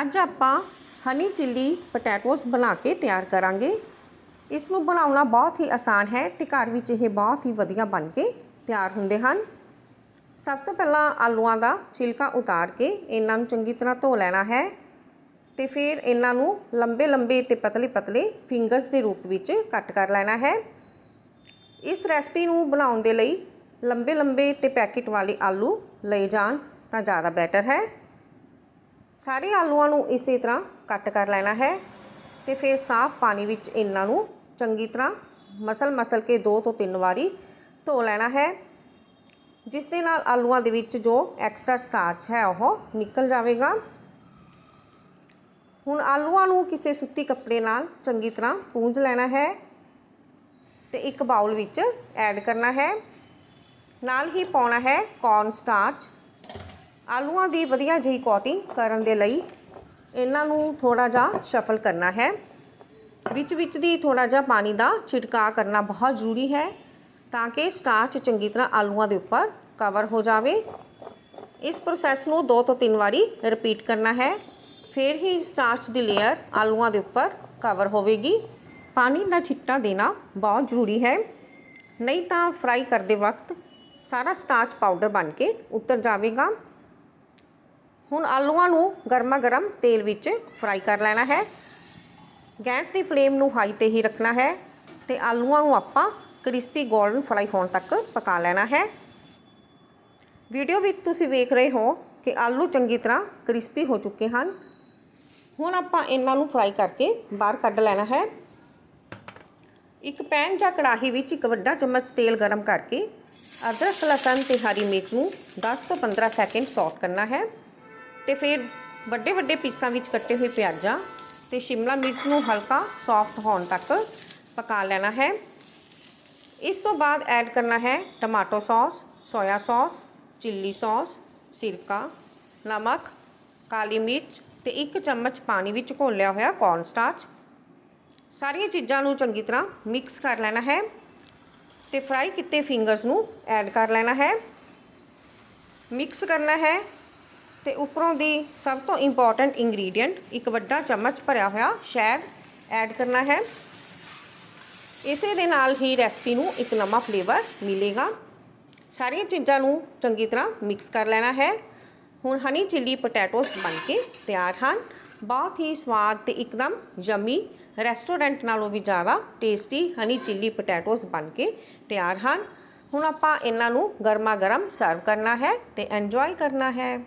ਅੱਜ ਆਪਾਂ ਹਨੀ chilli potatoes ਬਣਾ ਕੇ ਤਿਆਰ ਕਰਾਂਗੇ ਇਸ ਨੂੰ ਬਣਾਉਣਾ ਬਹੁਤ ਹੀ ਆਸਾਨ ਹੈ ਤੇ ਘਰ ਵਿੱਚ ਇਹ ਬਹੁਤ ਹੀ ਵਧੀਆ ਬਣ ਕੇ ਤਿਆਰ ਹੁੰਦੇ ਹਨ ਸਭ ਤੋਂ ਪਹਿਲਾਂ ਆਲੂਆਂ ਦਾ ਛਿਲਕਾ ਉਤਾਰ ਕੇ ਇਹਨਾਂ ਨੂੰ ਚੰਗੀ ਤਰ੍ਹਾਂ ਧੋ ਲੈਣਾ ਹੈ ਤੇ ਫਿਰ ਇਹਨਾਂ ਨੂੰ ਲੰਬੇ ਲੰਬੇ ਤੇ ਪਤਲੇ ਪਤਲੇ ਫਿੰਗਰਸ ਦੇ ਰੂਪ ਵਿੱਚ ਕੱਟ ਕਰ ਲੈਣਾ ਹੈ ਇਸ ਰੈਸਪੀ ਨੂੰ ਬਣਾਉਣ ਦੇ ਲਈ ਲੰਬੇ ਲੰਬੇ ਤੇ ਪੈਕੇਟ ਵਾਲੇ ਆਲੂ ਲਏ ਜਾਣ ਤਾਂ ਜ਼ਿਆਦਾ ਬੈਟਰ ਹੈ ਸਾਰੇ ਆਲੂਆਂ ਨੂੰ ਇਸੇ ਤਰ੍ਹਾਂ ਕੱਟ ਕਰ ਲੈਣਾ ਹੈ ਤੇ ਫਿਰ ਸਾਫ਼ ਪਾਣੀ ਵਿੱਚ ਇਹਨਾਂ ਨੂੰ ਚੰਗੀ ਤਰ੍ਹਾਂ ਮਸਲ ਮਸਲ ਕੇ ਦੋ ਤੋਂ ਤਿੰਨ ਵਾਰੀ ਧੋ ਲੈਣਾ ਹੈ ਜਿਸ ਦੇ ਨਾਲ ਆਲੂਆਂ ਦੇ ਵਿੱਚ ਜੋ ਐਕਸਟਰਾ ਸਟਾਰਚ ਹੈ ਉਹ ਨਿਕਲ ਜਾਵੇਗਾ ਹੁਣ ਆਲੂਆਂ ਨੂੰ ਕਿਸੇ ਸੁੱਤੀ ਕੱਪੜੇ ਨਾਲ ਚੰਗੀ ਤਰ੍ਹਾਂ ਪੂੰਝ ਲੈਣਾ ਹੈ ਤੇ ਇੱਕ ਬਾਉਲ ਵਿੱਚ ਐਡ ਕਰਨਾ ਹੈ ਨਾਲ ਹੀ ਪਾਉਣਾ ਹੈ ਕੌਰਨ ਸਟਾਰਚ ਆਲੂਆਂ ਦੀ ਵਧੀਆ ਜਿਹੀ ਕੋਟਿੰਗ ਕਰਨ ਦੇ ਲਈ ਇਹਨਾਂ ਨੂੰ ਥੋੜਾ ਜਿਹਾ ਸ਼ਫਲ ਕਰਨਾ ਹੈ ਵਿੱਚ ਵਿੱਚ ਦੀ ਥੋੜਾ ਜਿਹਾ ਪਾਣੀ ਦਾ ਛਿੜਕਾਅ ਕਰਨਾ ਬਹੁਤ ਜ਼ਰੂਰੀ ਹੈ ਤਾਂ ਕਿ ਸਟਾਰਚ ਚੰਗੀ ਤਰ੍ਹਾਂ ਆਲੂਆਂ ਦੇ ਉੱਪਰ ਕਵਰ ਹੋ ਜਾਵੇ ਇਸ ਪ੍ਰੋਸੈਸ ਨੂੰ ਦੋ ਤੋਂ ਤਿੰਨ ਵਾਰੀ ਰਿਪੀਟ ਕਰਨਾ ਹੈ ਫਿਰ ਹੀ ਸਟਾਰਚ ਦੀ ਲੇਅਰ ਆਲੂਆਂ ਦੇ ਉੱਪਰ ਕਵਰ ਹੋਵੇਗੀ ਪਾਣੀ ਦਾ ਛਿੱਟਾ ਦੇਣਾ ਬਹੁਤ ਜ਼ਰੂਰੀ ਹੈ ਨਹੀਂ ਤਾਂ ਫਰਾਈ ਕਰਦੇ ਵਕਤ ਸਾਰਾ ਸਟਾਰਚ ਪਾਊਡਰ ਬਣ ਕੇ ਉੱਤਰ ਜਾਵੇਗਾ ਹੁਣ ਆਲੂਆਂ ਨੂੰ ਗਰਮਾ ਗਰਮ ਤੇਲ ਵਿੱਚ ਫਰਾਈ ਕਰ ਲੈਣਾ ਹੈ। ਗੈਸ ਦੀ ਫਲੇਮ ਨੂੰ ਹਾਈ ਤੇ ਹੀ ਰੱਖਣਾ ਹੈ ਤੇ ਆਲੂਆਂ ਨੂੰ ਆਪਾਂ ਕ੍ਰਿਸਪੀ 골ਡਨ ਫਰਾਈ ਹੋਣ ਤੱਕ ਪਕਾ ਲੈਣਾ ਹੈ। ਵੀਡੀਓ ਵਿੱਚ ਤੁਸੀਂ ਵੇਖ ਰਹੇ ਹੋ ਕਿ ਆਲੂ ਚੰਗੀ ਤਰ੍ਹਾਂ ਕ੍ਰਿਸਪੀ ਹੋ ਚੁੱਕੇ ਹਨ। ਹੁਣ ਆਪਾਂ ਇਹਨਾਂ ਨੂੰ ਫਰਾਈ ਕਰਕੇ ਬਾਹਰ ਕੱਢ ਲੈਣਾ ਹੈ। ਇੱਕ ਪੈਨ ਜਾਂ ਕੜਾਹੀ ਵਿੱਚ ਇੱਕ ਵੱਡਾ ਚਮਚ ਤੇਲ ਗਰਮ ਕਰਕੇ ਅਦਰਕ, ਲਸਣ ਤੇ ਹਰੀ ਮਿਰਚ ਨੂੰ 10 ਤੋਂ 15 ਸੈਕਿੰਡ ਸੌਟ ਕਰਨਾ ਹੈ। ਤੇ ਫਿਰ ਵੱਡੇ ਵੱਡੇ ਪੀਸਾਂ ਵਿੱਚ ਕੱਟੇ ਹੋਏ ਪਿਆਜ਼ਾਂ ਤੇ ਸ਼ਿਮਲਾ ਮਿਰਚ ਨੂੰ ਹਲਕਾ ਸੌਫਟ ਹੋਣ ਤੱਕ ਪਕਾ ਲੈਣਾ ਹੈ। ਇਸ ਤੋਂ ਬਾਅਦ ਐਡ ਕਰਨਾ ਹੈ tomato sauce soya sauce chilli sauce, ਸਿਰਕਾ, ਨਮਕ, ਕਾਲੀ ਮਿਰਚ ਤੇ ਇੱਕ ਚਮਚ ਪਾਣੀ ਵਿੱਚ ਘੋਲਿਆ ਹੋਇਆ ਕੌਰਨ ਸਟਾਰਚ ਸਾਰੀਆਂ ਚੀਜ਼ਾਂ ਨੂੰ ਚੰਗੀ ਤਰ੍ਹਾਂ ਮਿਕਸ ਕਰ ਲੈਣਾ ਹੈ ਤੇ ਫਰਾਈ ਕੀਤੇ ਫਿੰਗਰਸ ਨੂੰ ਐਡ ਕਰ ਲੈਣਾ ਹੈ। ਮਿਕਸ ਕਰਨਾ ਹੈ ਤੇ ਉੱਪਰੋਂ ਦੀ ਸਭ ਤੋਂ ਇੰਪੋਰਟੈਂਟ ਇੰਗਰੀਡੀਅੰਟ ਇੱਕ ਵੱਡਾ ਚਮਚ ਭਰਿਆ ਹੋਇਆ ਸ਼ਹਿਦ ਐਡ ਕਰਨਾ ਹੈ ਇਸੇ ਦੇ ਨਾਲ ਹੀ ਰੈਸਪੀ ਨੂੰ ਇੱਕ ਨਵਾਂ ਫਲੇਵਰ ਮਿਲੇਗਾ ਸਾਰੀਆਂ ਚੀਜ਼ਾਂ ਨੂੰ ਚੰਗੀ ਤਰ੍ਹਾਂ ਮਿਕਸ ਕਰ ਲੈਣਾ ਹੈ ਹੁਣ ਹਨੀ ਚਿੱਲੀ ਪੋਟੈਟੋਸ ਬਣ ਕੇ ਤਿਆਰ ਹਨ ਬਹੁਤ ਹੀ ਸਵਾਦ ਤੇ ਇੱਕਦਮ ਯਮੀ ਰੈਸਟੋਰੈਂਟ ਨਾਲੋਂ ਵੀ ਜ਼ਿਆਦਾ ਟੇਸਟੀ ਹਨੀ ਚਿੱਲੀ ਪੋਟੈਟੋਸ ਬਣ ਕੇ ਤਿਆਰ ਹਨ ਹੁਣ ਆਪਾਂ ਇਹਨਾਂ ਨੂੰ ਗਰਮਾ ਗਰਮ ਸਰਵ ਕਰਨਾ ਹੈ ਤੇ ਇੰਜੋਏ ਕਰਨਾ ਹੈ